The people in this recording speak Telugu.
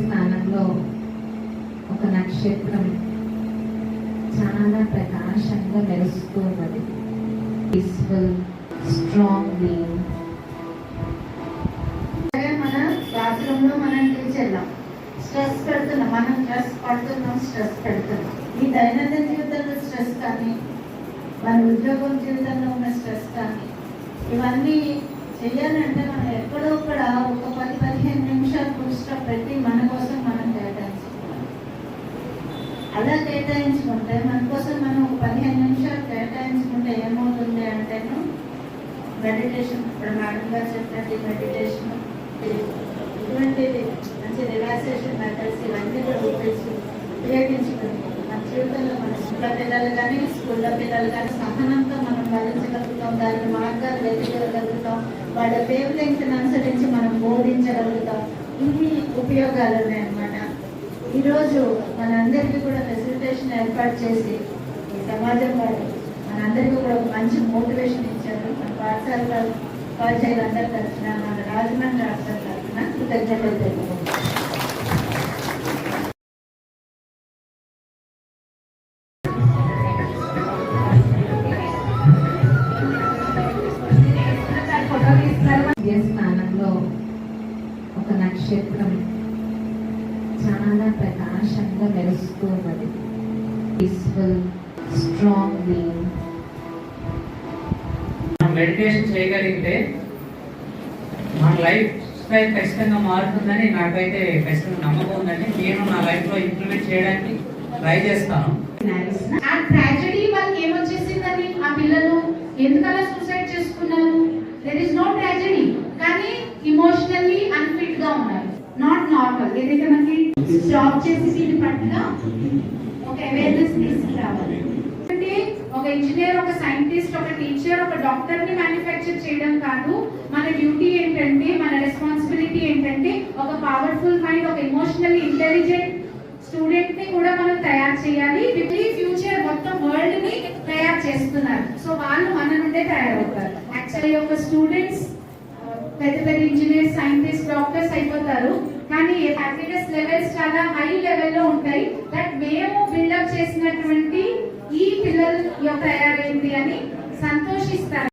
స్థానంలో ఒక నక్షత్రం చాలా ప్రకాశంగా మెరుస్తూ ఉన్నది. పీస్ఫుల్ స్ట్రాంగ్ బీయింగ్ మన రాష్ట్రంలో మనం టీచర్లం స్ట్రెస్ పెడుతున్నాం. మనం స్ట్రెస్ పడుతున్నాం స్ట్రెస్ పెడుతున్నాం. ఈ దైనందిన జీవితంలో స్ట్రెస్ కానీ మన ఉద్యోగం జీవితంలో ఉన్న స్ట్రెస్ కానీ ఇవన్నీ చేయాలంటే మనం ఎక్కడో ఒక పది పదిహేను నిమిషాలు ఫుల్ ప్రతి పెట్టి మన అలా కేటాయించుకుంటే మన కోసం మనం ఒక పదిహేను నిమిషాలు కేటాయించుకుంటే ఏమవుతుంది అంటేను మెడిటేషన్ ఇప్పుడు మేడం గారు చెప్పినట్టు మెడిటేషన్ ఇటువంటిది మంచి రిలాక్సేషన్ మెథడ్స్ ఇవన్నీ కూడా ఉపయోగించి మన జీవితంలో మన స్కూల్లో పిల్లలు కానీ స్కూల్లో పిల్లలు కానీ సహనంతో మనం భరించగలుగుతాం దాని మార్గాలు వెతికగలుగుతాం వాళ్ళ వేవ్ లెంగ్త్ అనుసరించి మనం బోధించగలుగుతాం. ఇన్ని ఉపయోగాలు ఉన్నాయి అన్నమాట ఈరోజు మనందరికీ కూడా ఫెసిలిటేషన్ ఏర్పాటు చేసి ఈ సమాజం వారు మనందరికీ కూడా ఒక మంచి మోటివేషన్ ఇచ్చారు. మన పాఠశాల ఉపాధ్యాయులందరి తరఫున మన రాజమండ్రి రాష్ట్రం తరఫున కృతజ్ఞతలు తెలుపుకుంటాం ఒక నక్షత్రం చాలా ప్రకాశంగా మెరుస్తూ ఉన్నది. పీస్ఫుల్ స్ట్రాంగ్ బీయింగ్ మెడిటేషన్ చేయగలిగితే మన లైఫ్ స్టైల్ ఖచ్చితంగా మారుతుందని నాకైతే ఖచ్చితంగా నమ్మకం ఉందండి. నేను నా లైఫ్లో ఇంప్లిమెంట్ చేయడానికి ట్రై చేస్తాను. ఆ ట్రాజడీ వాళ్ళకి ఏమొచ్చేసిందని ఆ పిల్లలు ఎందుకలా సూసైడ్ చేసుకున్నారు? దెర్ ఇస్ నో ట్రాజడీ కానీ ఇమోషనల్లీ అన్ఫిట్గా ఉన్నారు. నాట్ నార్మల్ ఏదైతే మనకి స్టాప్ చేసి దీని పట్ల ఒక అవేర్నెస్ తీసుకురావాలి. అంటే ఒక ఇంజనీర్ ఒక సైంటిస్ట్ ఒక టీచర్ ఒక డాక్టర్ని మ్యానుఫ్యాక్చర్ చేయడం కాదు. మన డ్యూటీ ఏంటంటే మన రెస్పాన్సిబిలిటీ ఏంటంటే ఒక పవర్ఫుల్ మైండ్ ఒక ఎమోషనల్ ఇంటెలిజెంట్ స్టూడెంట్ని కూడా మనం తయారు చేయాలి. ఈ ఫ్యూచర్ మొత్తం వరల్డ్ని తయారు చేస్తున్నారు. సో వాళ్ళు మన నుండే తయారవుతారు. యాక్చువల్లీ ఒక స్టూడెంట్స్ పెద్ద పెద్ద ఇంజనీర్స్ సైంటిస్ట్ డాక్టర్స్ అయిపోతారు. కానీ హ్యాపీనెస్ లెవెల్స్ చాలా హై లెవెల్లో ఉంటాయి. దట్ మేము బిల్డప్ చేసినటువంటి ఈ పిల్లలు తయారైంది అని సంతోషిస్తారు